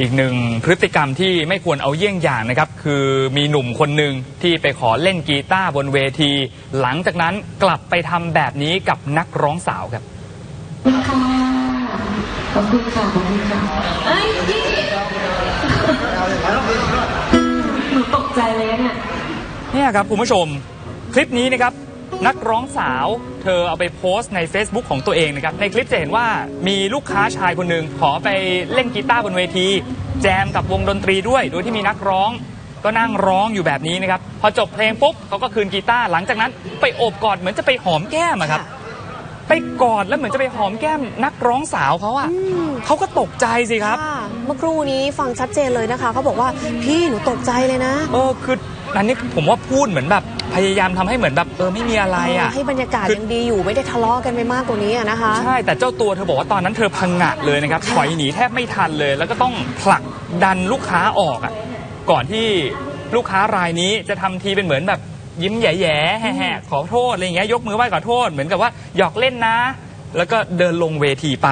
อีกหนึ่งพฤติกรรมที่ไม่ควรเอาเยี่ยงอย่างนะครับ คือมีหนุ่มคนหนึ่งที่ไปขอเล่นกีตาร์บนเวที หลังจากนั้นกลับไปทำแบบนี้กับนักร้องสาวครับขอบคุณค่ะขอบคุณค่ะเอ้ยพี่หนูตกใจเลยอะเนี่ยเนี่ยครับคุณผู้ชม คลิปนี้นะครับ นักร้องสาว เธอเอาไปโพสต์ใน Facebook ของตัวเองนะครับ ในคลิปจะเห็นว่ามีลูกค้าชายคนหนึ่งขอไปเล่นกีตาร์บนเวที แจมกับวงดนตรีด้วย โดยที่มีนักร้องก็นั่งร้องอยู่แบบนี้นะครับ พอจบเพลงปุ๊บเขาก็คืนกีตาร์หลังจากนั้น ไปโอบกอดเหมือนจะไปหอมแก้มอะครับ ไปกอดแล้วเหมือนจะไปหอมแก้มนักร้องสาวเขาอะเขาก็ตกใจสิครับ ค่ะเมื่อครู่นี้ฟังชัดเจนเลยนะคะเขาบอกว่าพี่หนูตกใจเลยนะ เออคืออันนี้ผมว่าพูดเหมือนแบบ พยายามทำให้เหมือนแบบเออไม่มีอะไรอะให้บรรยากาศคือยังดีอยู่ไม่ได้ทะเลาะกันไปมากกว่านี้อะนะคะใช่แต่เจ้าตัวเธอบอกว่าตอนนั้นเธอพังงะเลยนะครับถอยหนีแทบไม่ทันเลย แล้วก็ต้องผลักดันลูกค้าออกอะก่อนที่ลูกค้ารายนี้จะทำทีเป็นเหมือนแบบยิ้มแย่ๆแห่ๆขอโทษอะไรอย่างเงี้ยยกมือไหว้ขอโทษเหมือนกับว่าหยอกเล่นนะ แล้วก็เดินลงเวทีไป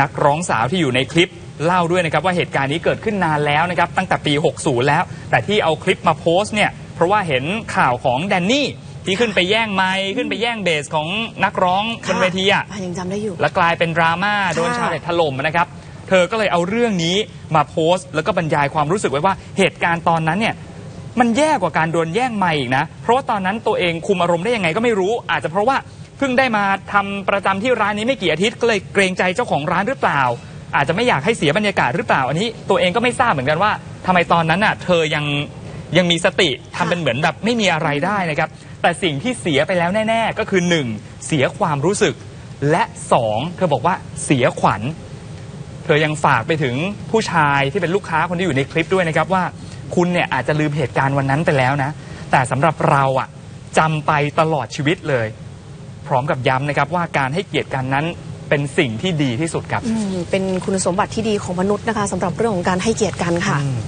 นักร้องสาวที่อยู่ในคลิปเล่าด้วยนะครับว่าเหตุการณ์นี้เกิดขึ้นนานแล้วนะครับตั้งแต่ปี 60 แล้ว แต่ที่เอาคลิปมาโพสต์เนี่ย เพราะว่าเห็นข่าวของแดนนี่ที่ขึ้นไปแย่งไมค์ขึ้นไปแย่งเบสของนักร้องบนเวทีอะยังจำได้อยู่ แล้วกลายเป็นดราม่าโดนค่ะชาวเน็ตถล่มนะครับ เธอก็เลยเอาเรื่องนี้มาโพสต์ แล้วก็บรรยายความรู้สึกไว้ว่าเหตุการณ์ตอนนั้นเนี่ยมันแย่กว่าการโดนแย่งไมค์อีกนะ เพราะว่าตอนนั้นตัวเองคุมอารมณ์ได้ยังไงก็ไม่รู้ อาจจะเพราะว่าเพิ่งได้มาทำประจำที่ร้านนี้ไม่กี่อาทิตย์ก็เลยเกรงใจเจ้าของร้านหรือเปล่า อาจจะไม่อยากให้เสียบรรยากาศหรือเปล่า อันนี้ตัวเองก็ไม่ทราบเหมือนกันว่าทำไมตอนนั้นน่ะ เธอยัง ยังมีสติทำเป็นเหมือนแบบไม่มีอะไรได้นะครับ แต่สิ่งที่เสียไปแล้วแน่ ๆ ก็คือหนึ่งเสียความรู้สึก และสองเธอบอกว่าเสียขวัญ เธอยังฝากไปถึงผู้ชายที่เป็นลูกค้าคนที่อยู่ในคลิปด้วยนะครับว่า คุณเนี่ยอาจจะลืมเหตุการณ์วันนั้นไปแล้วนะ แต่สำหรับเราอะจำไปตลอดชีวิตเลย พร้อมกับย้ำนะครับว่าการให้เกียรติกันนั้นเป็นสิ่งที่ดีที่สุดครับ อืมเป็นคุณสมบัติที่ดีของมนุษย์นะคะสำหรับเรื่องของการให้เกียรติกันค่ะ อืม